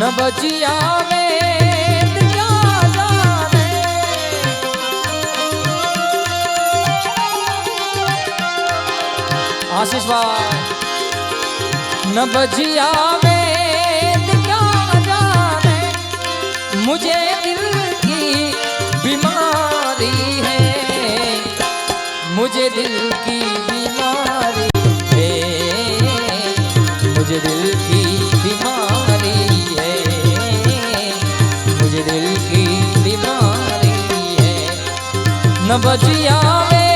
न बचिया आशीष भाई, न बजिया में मुझे दिल की बीमारी है, मुझे दिल की मुझे दिल की बीमारी है। मुझे दिल की बीमारी है। न बची आवे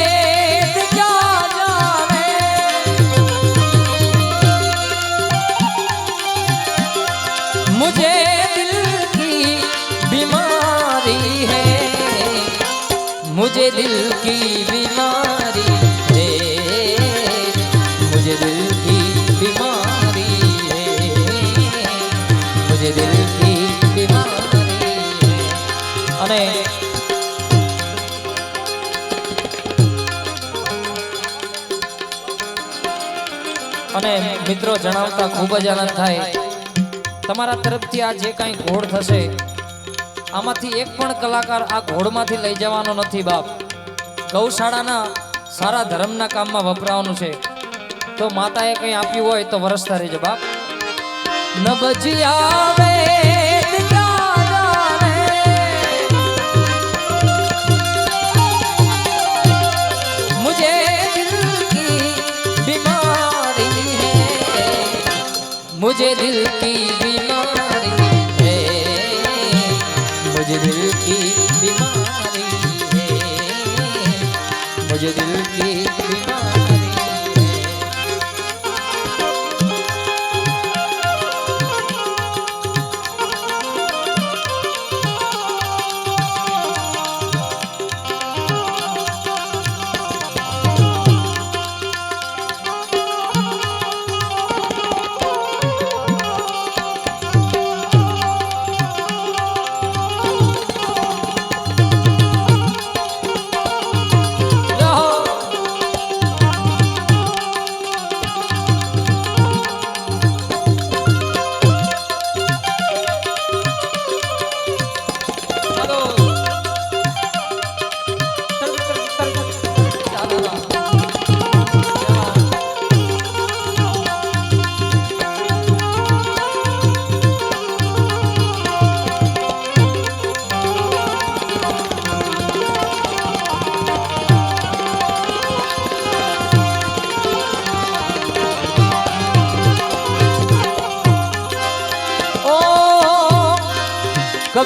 क्या जाने। मुझे दिल की बीमारी है। मुझे दिल की बीमारी મિત્રો જણાવતા ખૂબ જ આનંદ થાય. તમારા તરફથી આ જે કાંઈ ઘોડ થશે, આમાંથી એક પણ કલાકાર આ ઘોડમાંથી લઈ જવાનો નથી બાપ. ગૌશાળાના સારા ધર્મના કામમાં વપરાવાનું છે. તો માતાએ કંઈ આપ્યું હોય તો વરસતા રહેજો બાપ. ન બચી આવે मुझे दिल की बीमारी है। मुझे दिल की बीमारी है। मुझे दिल की बीमारी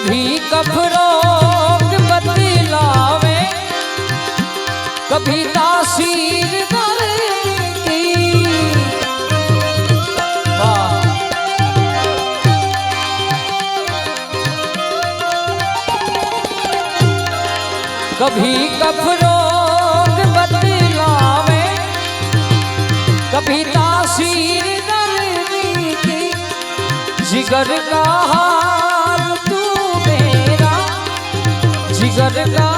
कभी कफरोग बतलावे कभी तासीर कभी कफरोग बतलावे कभी तासीर की? जिगर का हाल जिगर का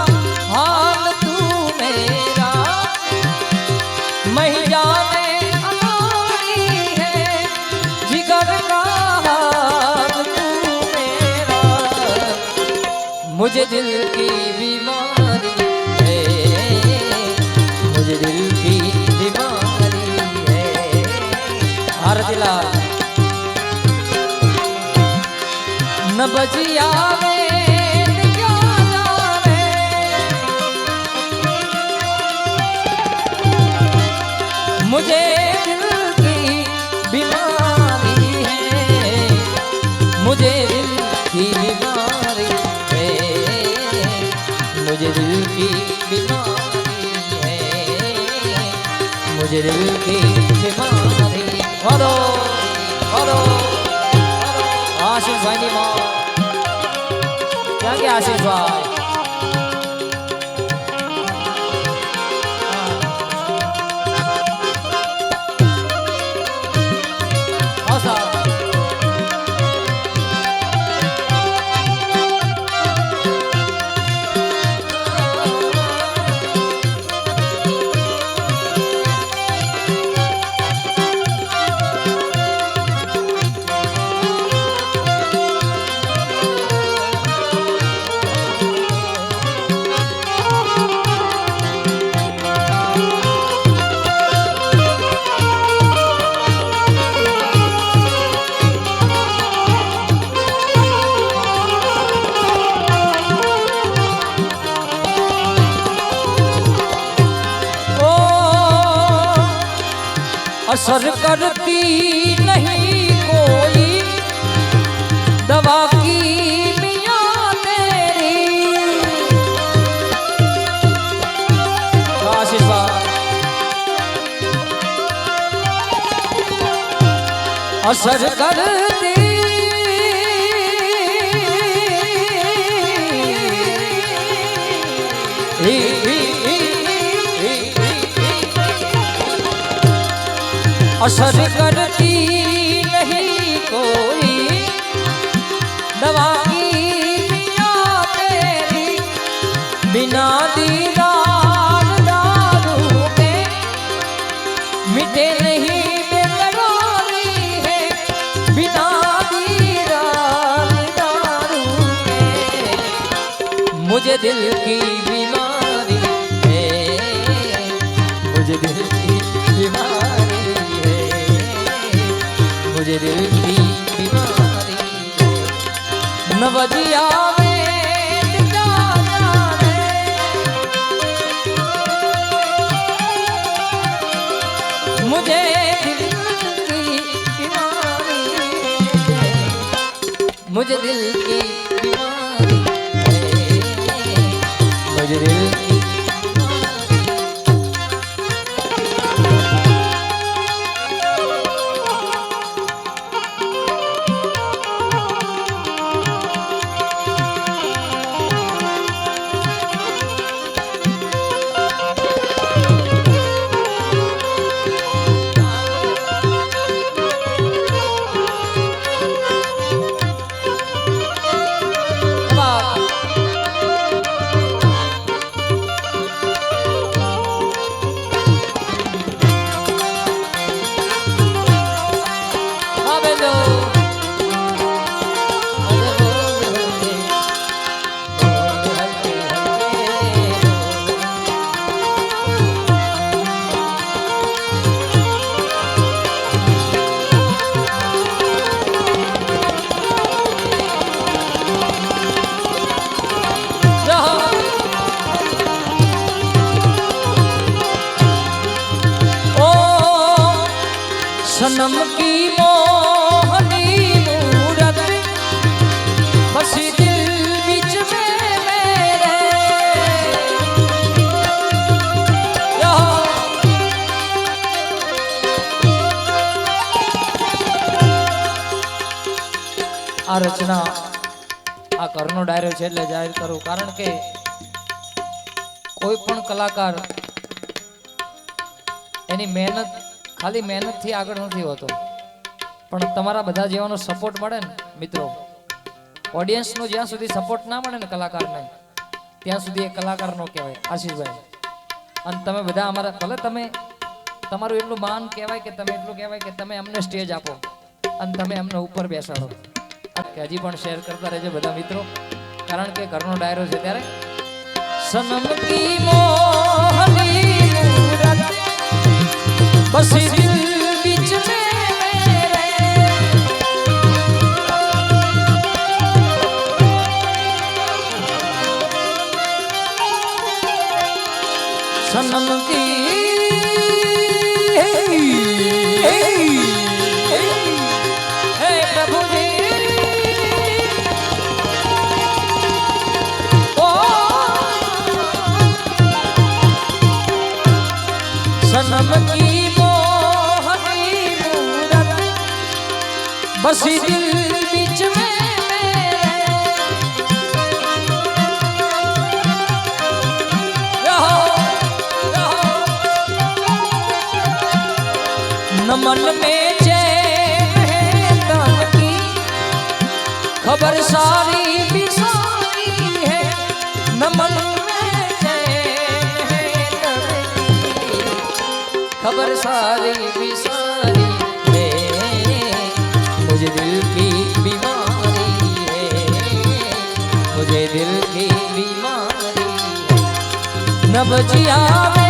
हाल तू मेरा। मैं जिगर का हाल तू मेरा। मुझे दिल की बीमारी है, मुझे दिल की बीमारी है। हर दिला न बची की बीमारी है। मुझे दिल की बीमारी है। मुझे दिल की बीमारी हरो हरो आशीष भाई क्या क्या आशीष भाई? करती नहीं कोई। दवा की मिया तेरी। असर करती असर करती नहीं कोई। दवा तेरी, बिना दीदार दारू के। मिटे नहीं है मुझे दिल की बीमारी है, मुझे दिल की बीमारी बीमारी नवजिया मुझे दिल की बीमारी मुझे दिल की बीमारी मुझे दिल की આ રચના આ ઘરનો ડાયરો છે એટલે જાહેર કરું. કારણ કે કોઈ પણ કલાકાર એની મહેનત, ખાલી મહેનતથી આગળ નથી હોતો. પણ તમારા બધા જેવાનો સપોર્ટ મળે ને, મિત્રો. ઓડિયન્સનો જ્યાં સુધી સપોર્ટ ના મળે ને કલાકારને, ત્યાં સુધી એ કલાકાર નો કહેવાય. આશીષભાઈ, અને તમે બધા અમારા, ભલે તમે તમારું એટલું માન કહેવાય કે તમે એટલું કહેવાય કે તમે અમને સ્ટેજ આપો, અને તમે અમને ઉપર બેસાડો. કે હજી પણ શેર કરતા રહેજો બધા મિત્રો. કારણ કે ઘરનો ડાયરો છે ત્યારે સનમ કી મોહની મૂરત बसी दिल बीच में रहो रहो। न मन में की। खबर सारी खबर सारी भी सारी मुझे दिल की बीमारी। है नबजिया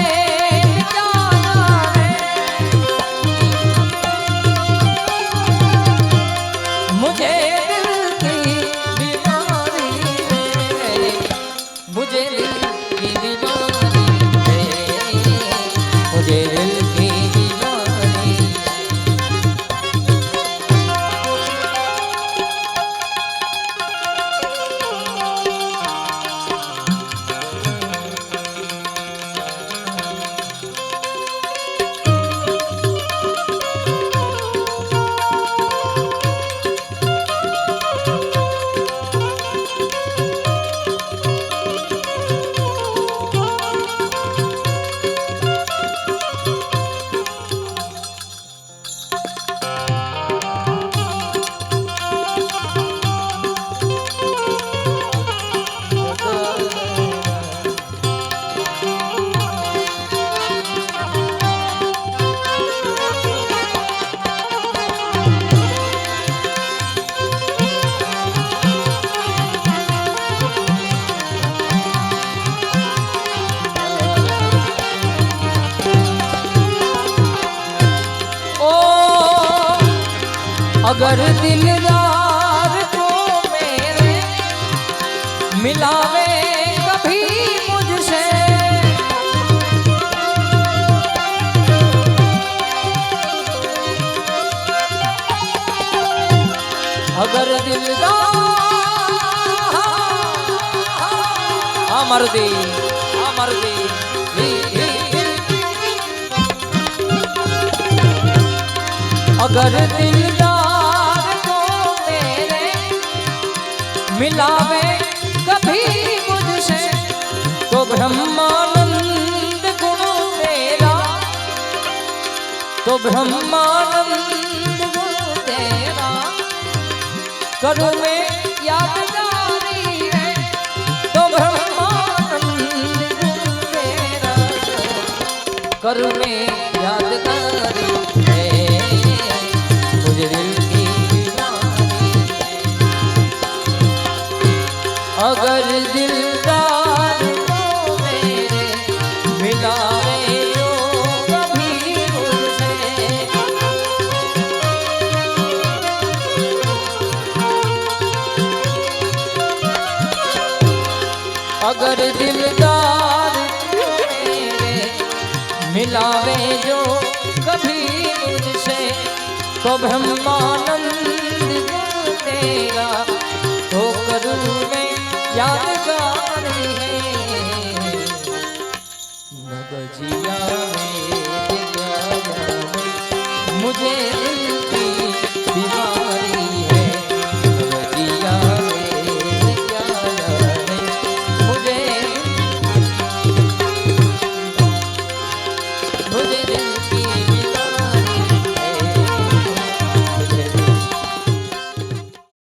अगर दिलदार को मेरे मिलावे कभी मुझसे। अगर दिलदार अमर दी अमर दी मिलावे कभी मुझसे तो ब्रह्मानंद गुण तेरा तो ब्रह्मानंद गुण तेरा। करूँ मैं यादगारी है तो ब्रह्मानंद गुण तेरा करूँ मैं अगर दिलदार अगर दिलदार मिलावे जो कभी मुझसे तो ब्रह्मानंद तेरा तो करूँ 要得。